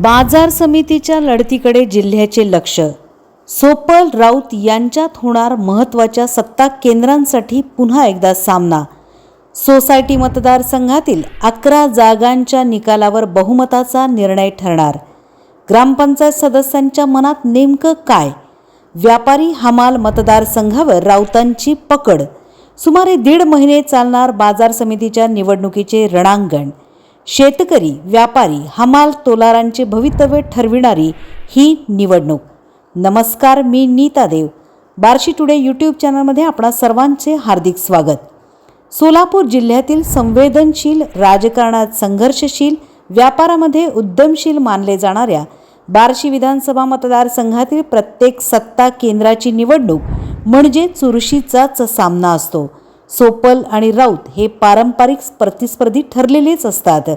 बाजार समितीच्या लढतीकडे जिल्ह्याचे लक्ष. सोपल राऊत यांच्यात होणार महत्त्वाच्या सत्ता केंद्रांसाठी पुन्हा एकदा सामना. सोसायटी मतदारसंघातील अकरा जागांच्या निकालावर बहुमताचा निर्णय ठरणार. ग्रामपंचायत सदस्यांच्या मनात नेमकं काय? व्यापारी हमाल मतदारसंघावर राऊतांची पकड. सुमारे दीड महिने चालणार बाजार समितीच्या निवडणुकीचे रणांगण. शेतकरी व्यापारी हमाल तोलारांचे भवितव्य ठरविणारी ही निवडणूक. नमस्कार मी नीता देव. बार्शी टुडे यूट्यूब चॅनलमध्ये आपणा सर्वांचे हार्दिक स्वागत. सोलापूर जिल्ह्यातील संवेदनशील राजकारणात संघर्षशील व्यापारामध्ये उद्यमशील मानले जाणाऱ्या बार्शी विधानसभा मतदारसंघातील प्रत्येक सत्ता केंद्राची निवडणूक म्हणजे चुरशीचाच सामना असतो. सोपल आणि राऊत हे पारंपरिक प्रतिस्पर्धी ठरलेलेच असतात.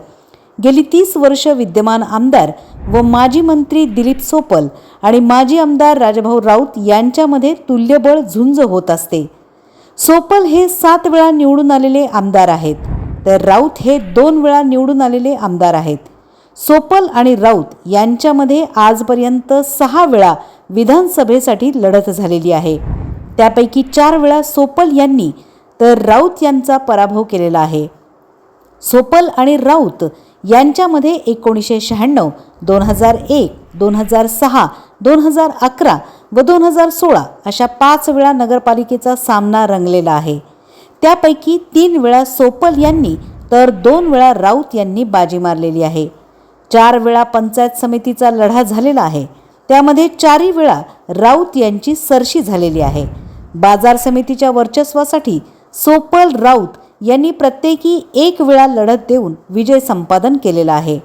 गेली तीस वर्ष विद्यमान आमदार व माजी मंत्री दिलीप सोपल आणि माजी आमदार राजाभाऊ राऊत यांच्यामध्ये तुल्यबळ झुंज होत असते. सोपल हे सात वेळा निवडून आलेले आमदार आहेत तर राऊत हे दोन वेळा निवडून आलेले आमदार आहेत. सोपल आणि राऊत यांच्यामध्ये आजपर्यंत सहा वेळा विधानसभेसाठी लढत झालेली आहे. त्यापैकी चार वेळा सोपल यांनी तर राऊत यांचा पराभव केलेला आहे. सोपल आणि राऊत यांच्यामध्ये एकोणीसशे शहाण्णव दोन हजार एक दोन हजार सहा दोन हजार अकरा व दोन हजार सोळा अशा पाच वेळा नगरपालिकेचा सामना रंगलेला आहे. त्यापैकी तीन वेळा सोपल यांनी तर दोन वेळा राऊत यांनी बाजी मारलेली आहे. चार वेळा पंचायत समितीचा लढा झालेला आहे. त्यामध्ये चारही वेळा राऊत यांची सरशी झालेली आहे. बाजार समितीच्या वर्चस्वासाठी सोपल राऊत यांनी प्रत्येकी एक वेळा लढत देऊन विजय संपादन केलेला आहे.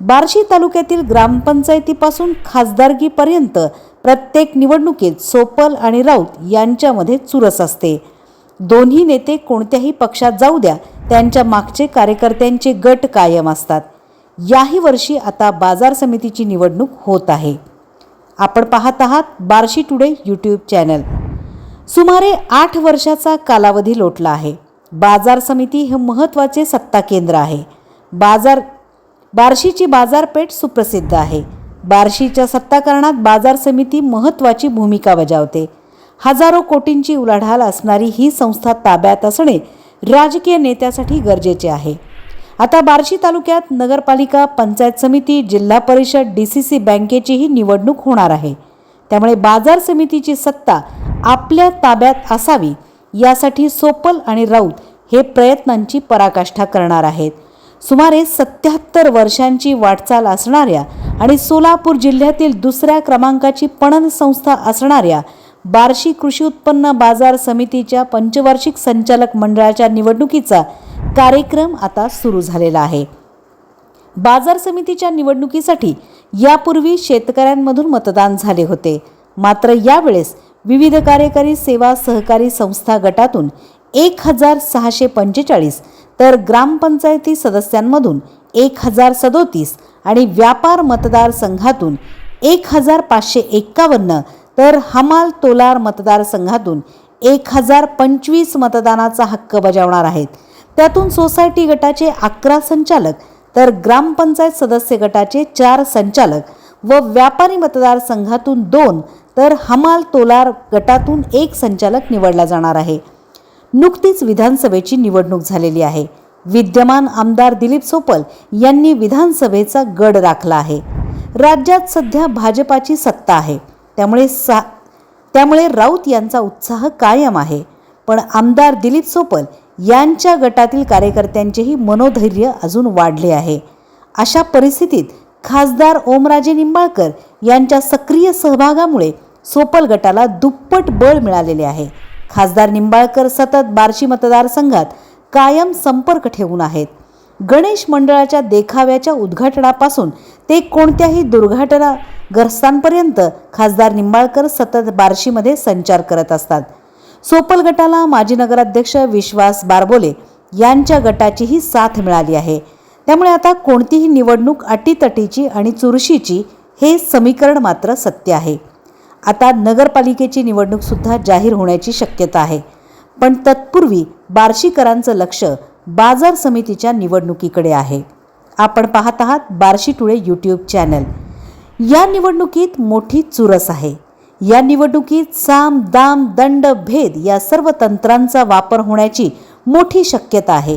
बार्शी तालुक्यातील ग्रामपंचायतीपासून खासदारकीपर्यंत प्रत्येक निवडणुकीत सोपल आणि राऊत यांच्यामध्ये चुरस असते. दोन्ही नेते कोणत्याही पक्षात जाऊ द्या त्यांच्या मागचे कार्यकर्त्यांचे गट कायम असतात. याही वर्षी आता बाजार समितीची निवडणूक होत आहे. आपण पाहत आहात बार्शी टुडे यूट्यूब चॅनल. सुमारे आठ वर्षाचा कालावधी लोटला आहे. बाजार समिती हे महत्त्वाचे सत्ता केंद्र आहे. बाजार बार्शीची बाजारपेठ सुप्रसिद्ध आहे. बार्शीच्या सत्ताकरणात बाजार समिती महत्त्वाची भूमिका बजावते. हजारो कोटींची उलाढाल असणारी ही संस्था ताब्यात असणे राजकीय नेत्यासाठी गरजेचे आहे. आता बार्शी तालुक्यात नगरपालिका पंचायत समिती जिल्हा परिषद डी सी सी बँकेचीही निवडणूक होणार आहे. त्यामुळे बाजार समितीची सत्ता आपल्या ताब्यात असावी यासाठी सोपल आणि राऊत हे प्रयत्नांची पराकाष्ठा करणार आहेत. सुमारे सत्याहत्तर वर्षांची वाटचाल असणाऱ्या आणि सोलापूर जिल्ह्यातील दुसऱ्या क्रमांकाची पणन संस्था असणाऱ्या बार्शी कृषी उत्पन्न बाजार समितीच्या पंचवार्षिक संचालक मंडळाच्या निवडणुकीचा कार्यक्रम आता सुरू झालेला आहे. बाजार समितीच्या निवडणुकीसाठी यापूर्वी शेतकऱ्यांमधून मतदान झाले होते. मात्र यावेळेस विविध कार्यकारी सेवा सहकारी संस्था गटातून एक हजार सहाशे पंचेचाळीस तर ग्रामपंचायती सदस्यांमधून एक हजार सदोतीस आणि व्यापार मतदारसंघातून एक हजार पाचशे एक्कावन्न तर हमाल तोलार मतदारसंघातून एक हजार पंचवीस मतदानाचा हक्क बजावणार आहेत. त्यातून सोसायटी गटाचे अकरा संचालक तर ग्रामपंचायत सदस्य गटाचे चार संचालक व व्यापारी मतदारसंघातून दोन तर हमाल तोलार गटातून एक संचालक निवडला जाणार आहे. नुकतीच विधानसभेची निवडणूक झालेली आहे. विद्यमान आमदार दिलीप सोपल यांनी विधानसभेचा गड राखला आहे. राज्यात सध्या भाजपाची सत्ता आहे. त्यामुळे सा त्यामुळे राऊत यांचा उत्साह कायम आहे. पण आमदार दिलीप सोपल यांच्या गटातील कार्यकर्त्यांचेही मनोधैर्य अजून वाढले आहे. अशा परिस्थितीत खासदार ओमराजे निंबाळकर यांच्या सक्रिय सहभागामुळे सोपल गटाला दुप्पट बळ मिळालेले आहे. खासदार निंबाळकर सतत बार्शी मतदारसंघात कायम संपर्क ठेवून आहेत. गणेश मंडळाच्या देखाव्याच्या उद्घाटनापासून ते कोणत्याही दुर्घटनाग्रस्तांपर्यंत खासदार निंबाळकर सतत बार्शीमध्ये संचार करत असतात. सोपल गटाला माजी नगराध्यक्ष विश्वास बारबोले यांच्या गटाचीही साथ मिळाली आहे. त्यामुळे आता कोणतीही निवडणूक अटीतटीची आणि चुरशीची हे समीकरण मात्र सत्य आहे. आता नगरपालिकेची निवडणूकसुद्धा जाहीर होण्याची शक्यता आहे. पण तत्पूर्वी बार्शीकरांचं लक्ष बाजार समितीच्या निवडणुकीकडे आहे. आपण पाहत आहात बार्शी टुडे यूट्यूब चॅनल. या निवडणुकीत मोठी चुरस आहे. या निवडणुकीत साम दाम दंड भेद या सर्व तंत्रांचा वापर होण्याची मोठी शक्यता आहे.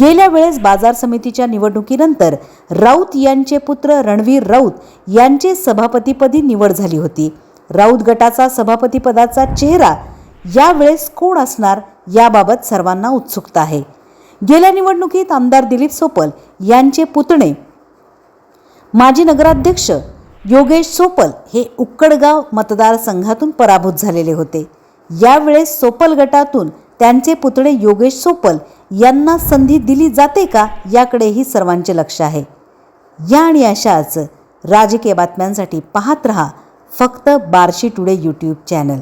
गेल्या वेळेस बाजार समितीच्या निवडणुकीनंतर राऊत यांचे पुत्र रणवीर राऊत यांचे सभापतीपदी निवड झाली होती. राऊत गटाचा सभापतीपदाचा चेहरा यावेळेस कोण असणार याबाबत सर्वांना उत्सुकता आहे. गेल्या निवडणुकीत आमदार दिलीप सोपल यांचे पुतणे. माजी नगराध्यक्ष योगेश सोपल हे उक्कडगाव मतदारसंघातून पराभूत झालेले होते. यावेळेस सोपल गटातून त्यांचे पुतळे योगेश सोपल यांना संधी दिली जाते का याकडेही सर्वांचे लक्ष आहे. या आणि अशाच राजकीय बातम्यांसाठी पाहत रहा फक्त बार्शी टुडे यूट्यूब चॅनल.